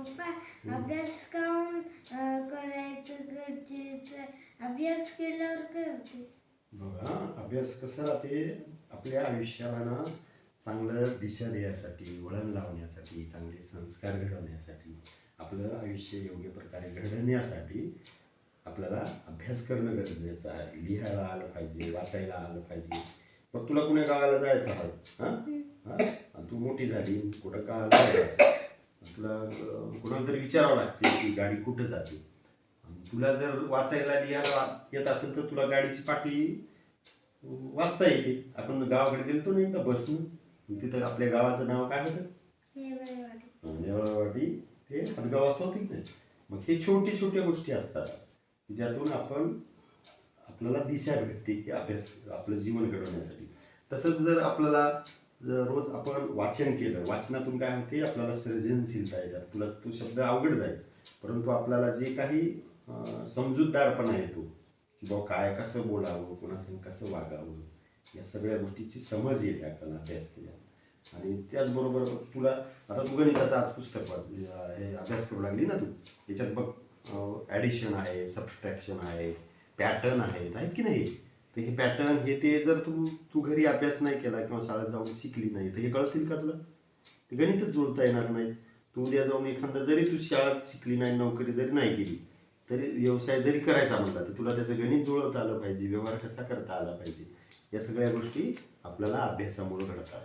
पप्पा अभ्यास काऊन करायचं गरजेचं? अभ्यास केल्यावर काय बघा अभ्यास कसा राहते? आपल्या आयुष्याला ना चांगलं दिशा देण्यासाठी वळण लावण्यासाठी चांगले संस्कार घडवण्यासाठी आपलं आयुष्य योग्य प्रकारे घडवण्यासाठी आपल्याला अभ्यास करणं गरजेचं आहे. लिहायला आलं पाहिजे वाचायला आलं पाहिजे. मग तुला कुण्या गावाला जायचं आहे? हां? तू मोठी झाली कुठं गावाला जायचं? तुला कुणाला तरी विचारावं लागते की गाडी कुठं जाते. तुला जर वाचायला लिहायला येत असेल तर तुला गाडीची पाठी वाचता येते. आपण गावाकडे गेलतो ना एकदा बसून तिथं आपल्या गावाचं नाव काय होतं? हे ते हदगाव असं होते ना नाही? मग हे छोटे छोट्या गोष्टी असतात की ज्यातून आपण आपल्याला दिशा भेटते की अभ्यास आपलं जीवन घडवण्यासाठी. तसंच जर आपल्याला रोज आपण वाचन केलं वाचनातून काय होते आपल्याला सर्जनशीलता येतात. तुला तो शब्द अवघड जाईल. परंतु आपल्याला जे काही समजूतदारपणा येतो की बाबा काय कसं बोलावं कोणासंग कसं वागावं या सगळ्या गोष्टीची समज येते आपल्याला अभ्यास केल्या आणि त्याचबरोबर तुला आता तू गणिताचं आज पुस्तक हे अभ्यास करू लागली ना तू? याच्यात बघ ॲडिशन आहे सबस्ट्रॅक्शन आहे पॅटर्न आहेत आहेत की नाही? तर हे पॅटर्न हे ते जर तू तू घरी अभ्यास नाही केला किंवा शाळेत जाऊन शिकली नाही तर हे कळतील का तुला? ते गणितच जुळता येणार नाही तू उद्या जाऊन एखादा जरी तू शाळेत शिकली नाही नोकरी जरी नाही केली तरी व्यवसाय जरी करायचा म्हणला तर तुला त्याचं गणित जुळवता आलं पाहिजे व्यवहार कसा करता आला पाहिजे या सगळ्या गोष्टी आपल्याला अभ्यासामुळे घडतात.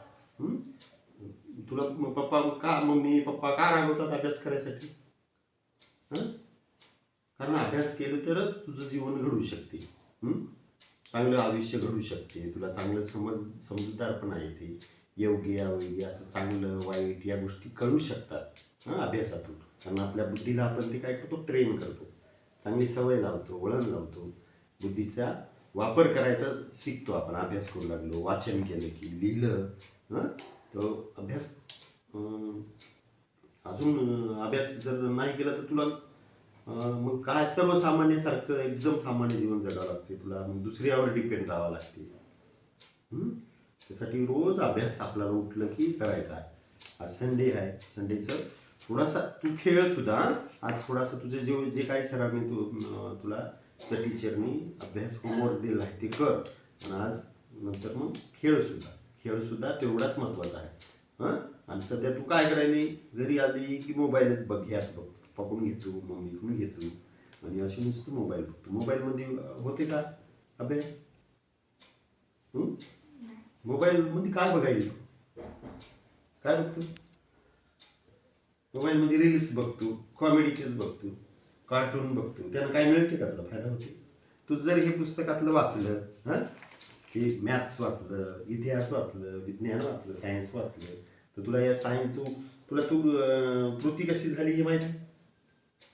तुला मग पप्पा का मम्मी पप्पा का रागवतात अभ्यास करायसाठी? कारण अभ्यास केलं तरच तुझं जीवन घडू शकते. चांगलं आयुष्य घडू शकते. तुला चांगलं समज समजूतदारपणा येते योग्य अयोग्य असं चांगलं वाईट या गोष्टी कळू शकतात हां अभ्यासातून. कारण आपल्या बुद्धीला आपण ते काय करतो? ट्रेन करतो. चांगली सवय लावतो वळण लावतो. बुद्धीचा वापर करायचा शिकतो आपण. अभ्यास करू लागलो वाचन केलं की लिहिलं हां तो अभ्यास अजून अभ्यास जर नाही केला तर तुला मग काय सर्वसामान्यासारखं एकदम सामान्य जीवन जगावं लागते तुला मग दुसऱ्यावर डिपेंड राहावं लागते. त्यासाठी रोज अभ्यास आपल्याला उठलं की करायचा आहे. आज संडे आहे. संडेचं थोडासा तू खेळ सुद्धा आज थोडासा तुझे जे जे काही सरांनी तू तुला त्या टीचरनी अभ्यास होमवर्क दिला आहे ते कर. आणि आज नंतर मग खेळ सुद्धा. तेवढाच महत्त्वाचा आहे. हां? आणि सध्या तू काय करायली? घरी आली की मोबाईलच बघ घ्याच बघ. पकडून घेतो मम्मीकडून घेतो. आणि अशी नुसतं मोबाईल बघतो. मोबाईलमध्ये होते का अभ्यास? मोबाईलमध्ये काय बघायचं? काय बघतो? मोबाईलमध्ये रील्स बघतो कॉमेडीचेच बघतो कार्टून बघतो. त्यानं काय मिळते का तुला? फायदा होते? तू जर हे पुस्तकातलं वाचलं हां? हे मॅथ्स वाचलं इतिहास वाचलं विज्ञान वाचलं सायन्स वाचलं तर तुला या सायन्स तू तुला तू कृती कशी झाली हे माहिती?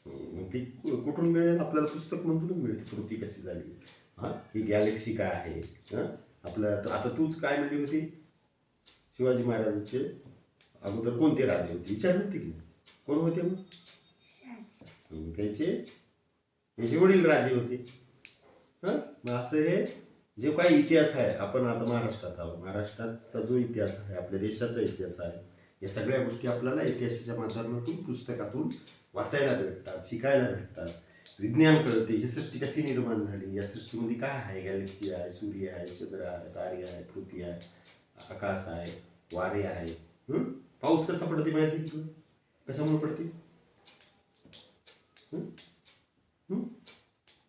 अं, ती कुठून मिळेल? आपल्याला पुस्तक मधूनच मिळते कृती कशी झाली? हां? ही गॅलेक्सी काय आहे? हां? आपलं आता आता तूच काय म्हणली होती? शिवाजी महाराजांचे अगोदर कोणते राजे होते? विचारली होती की? कोण होते मग. हं, त्याचे? त्याचे वडील राजे होते. हं? मग असं हे जे काही इतिहास आहे आपण आता महाराष्ट्रात आहोत. महाराष्ट्राचा जो इतिहास आहे आपल्या देशाचा इतिहास आहे या सगळ्या गोष्टी आपल्याला इतिहासाच्या माध्यमातून पुस्तकातून वाचायला भेटतात शिकायला भेटतात. विज्ञान कळते ही सृष्टी कशी निर्माण झाली. या सृष्टीमध्ये काय आहे? गॅलेक्सी आहे सूर्य आहे चंद्र आहे तारे आहे पृथ्वी आहे आकाश आहे वारे आहे. हं? पाऊस कसा पडते माहिती तुला? कशामुळे पडते?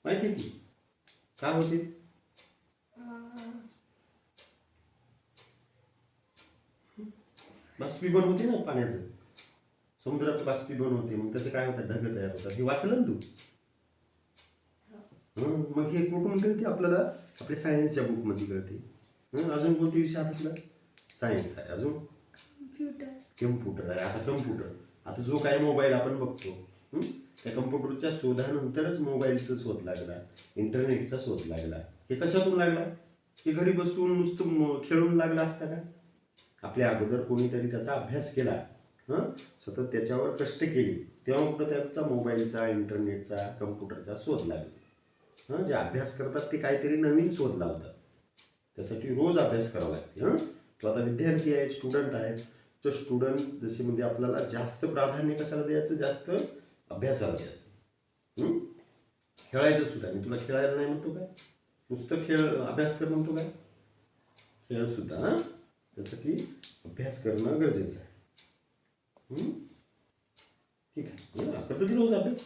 माहिती आहे की? काय होते? अं, बाष्पीभवन होते ना पाण्याचं. समुद्राचं बाष्पीभवन होते मग त्याचं काय होतं ढग तयार होतात. हे वाचलं ना तू? मग हे कुठून कळते आपल्याला? आपल्या सायन्सच्या बुकमध्ये कळते. अजून कोणते विषय आपला? सायन्स आहे. अजून? कम्प्युटर कम्प्युटर आहे. आता कम्प्युटर आता जो काही मोबाईल आपण बघतो हं? त्या कम्प्युटरच्या शोधानंतरच मोबाईलचा शोध लागला. इंटरनेटचा शोध लागला. हे कशातून लागला? हे घरी बसून नुसतं खेळून लागला असता का? आपल्या अगोदर कोणीतरी त्याचा अभ्यास केला. हं? सतत त्याच्यावर कष्ट केली. तेव्हा कुठं त्याचा मोबाईलचा इंटरनेटचा कम्प्युटरचा शोध लागला. हां जे अभ्यास करतात ते काहीतरी नवीन शोध लावतात. त्यासाठी रोज अभ्यास करावा लागते हां? तो आता विद्यार्थी आहे स्टुडंट आहे स्टुडंट जसे म्हणजे आपल्याला जास्त प्राधान्य कशाला द्यायचं? जास्त अभ्यासाला द्यायचं. खेळायचं सुद्धा. मी तुला खेळायला नाही म्हणतो काय? नुसतं खेळ अभ्यास कर म्हणतो काय? खेळ सुद्धा जसं की अभ्यास करणं गरजेचं आहे. ठीक आहे. आपल्या तिथे रोज अभ्यास